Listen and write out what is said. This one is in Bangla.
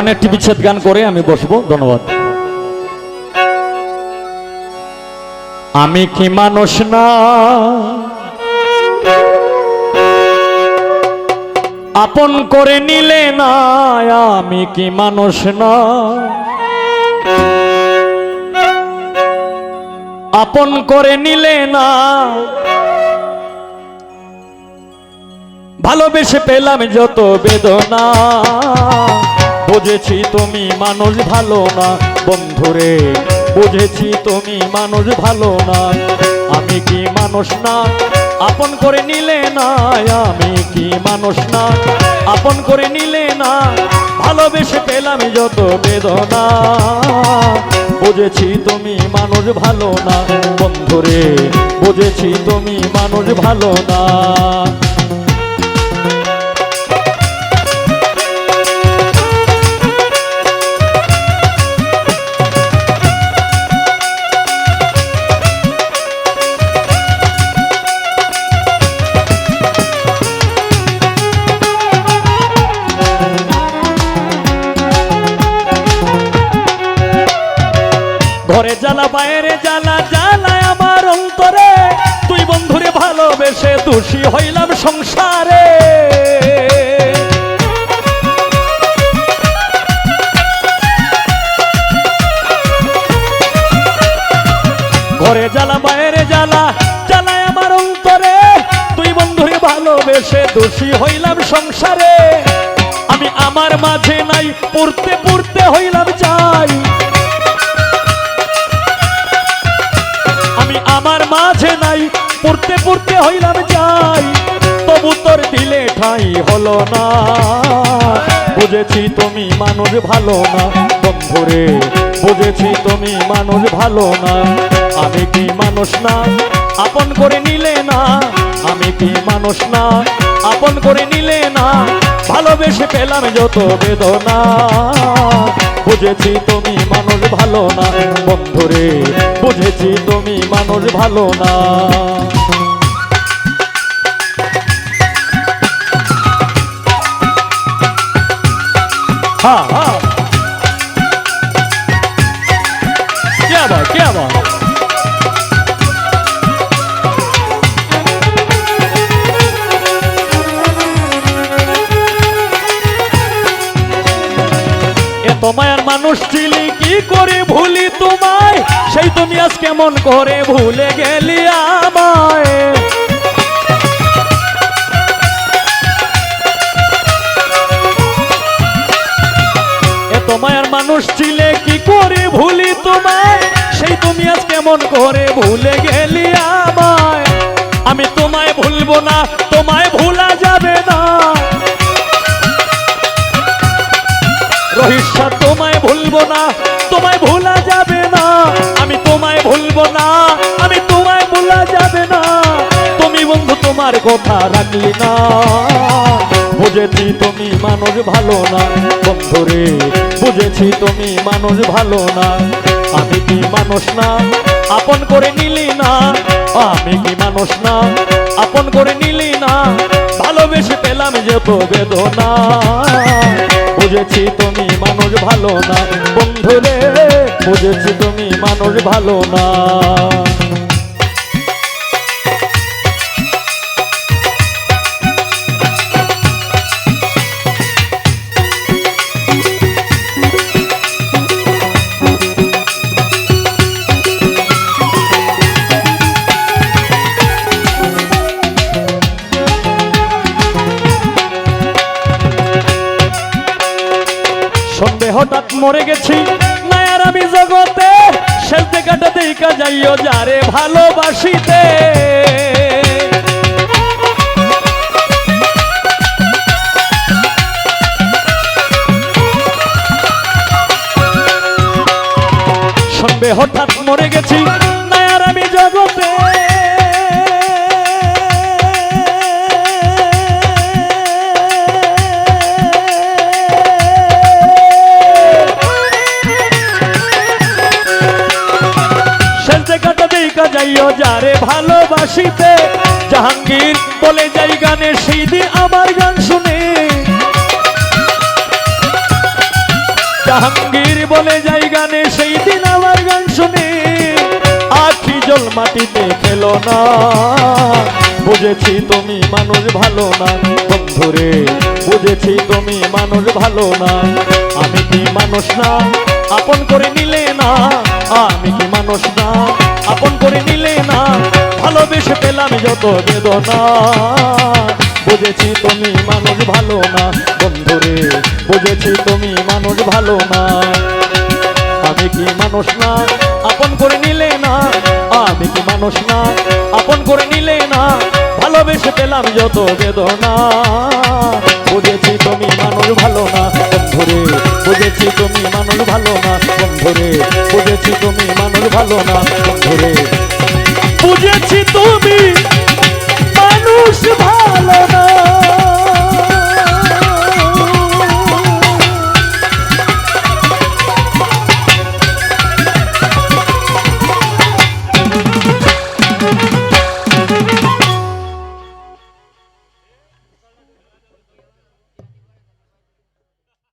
গানের একটি বিচ্ছেদ গান করে আমি বসবো। ধন্যবাদ। আমি কি মানুষ না? আপন করে নিলে না, আমি কি মানুষ না? আপন করে নিলে না, ভালোবেসে পেলাম যত বেদনা। বুঝেছি তুমি মানুষ ভালো না। বন্ধুরে, বুঝেছি তুমি মানুষ ভালো না। আমি কি মানুষ না? আপন করে নিলে না। আমি কি মানুষ না? আপন করে নিলে না। ভালোবেসে পেলাম যত বেদনা। বুঝেছি তুমি মানুষ ভালো না। বন্ধুরে, বুঝেছি তুমি মানুষ ভালো না। জ্বালা বাইরে জ্বালা, জ্বালায় আমার অন্তরে। তুই বন্ধুরে ভালোবেসে দোষী হইলাম সংসারে। ঘরে জ্বালা বাইরে জ্বালা, জ্বালায় আমার অন্তরে। তুই বন্ধুরে ভালোবেসে দোষী হইলাম সংসারে। আমি আমার মাঝে নাই, পড়তে পড়তে হইলাম পড়তে হইলাম যাই, তবু তোর দিলে ঠাই হলো না। বুঝেছি তুমি মানুষ ভালো না, বন্ধুরে, বুঝেছি তুমি মানুষ ভালো না। আমি কি মানুষ না, আপন করে নিলে না? আমি কি মানুষ না, আপন করে নিলে না? ভালোবেসে পেলাম যত বেদনা। বুঝেছি তুমি মানুষ ভালো না, বন্ধুরে, বুঝেছি তুমি মানুষ ভালো না। হ্যাঁ কেমন কেমন তোমার মানুষ ছিলি, কি করে ভুলি তোমায়? সেই তুমি আজ কেমন করে ভুলে গেলি আমায়? এত মায়ার মানুষ ছিলে কি করে ভুলি তোমায়? সেই তুমি আজ কেমন করে ভুলে গেলি আমায়? আমি তোমায় ভুলবো না, তোমায় ভুলা যাবে না। রহিসা তোমায় ভুলবো না, তোমায় ভোলা যাবে না। আমি তোমায় ভুলবো না, আমি তোমায় ভোলা যাবে না। তুমি বন্ধু, তোমার কথা রাখলি না। বুঝেছি তুমি মানুষ ভালো না। বন্ধুরে, বুঝেছি তুমি মানুষ ভালো না। আমি কি মানুষ না? আপন করে নিলি না। আমি কি মানুষ না? আপন করে নিলি না। ভালোবেসে পেলাম যত বেদনা। বুঝেছি তুমি মানুষ ভালো না। বন্ধুরে, বুঝেছি তুমি মানুষ ভালো না। সন্ধে হঠাৎ মরে গেছি। নায়ার আমি জগতে, শেষ কাটাতে যাইও যারে ভালোবাসিতে। সন্ধে হঠাৎ মরে গেছি। দেখা যাইও যারে ভালোবাসিতে। জাহাঙ্গীর বলে যাই গানে সেই দিন আমার গান শুনে। জাহাঙ্গীর বলে যাই গানে সেই দিন আমার গান শুনে। আখি জল মাটিতে খেলো না। বুঝেছি তুমি মানুষ ভালো না। বন্ধুরে, বুঝেছি তুমি মানুষ ভালো না। আমি কি মানুষ না? আপন করে নিলে না। আমি কি মানুষ না? ভালোবেসে পেলাম যত বেদনা। বুঝেছি তুমি মানুষ ভালো না, বন্ধুরে, বুঝেছি তুমি মানুষ ভালো না। আমি কি মানুষ না, আপন করে নিলে না? আমি কি মানুষ না, আপন করে নিলে না? ভালোবেসে পেলাম যত বেদনা। বুঝেছি তুমি মানুষ ভালো না, বন্ধুরে, বুঝেছি তুমি মানুষ ভালো না, বন্ধুরে, বুঝেছি তুমি মানুষ ভালো না, বন্ধুরে।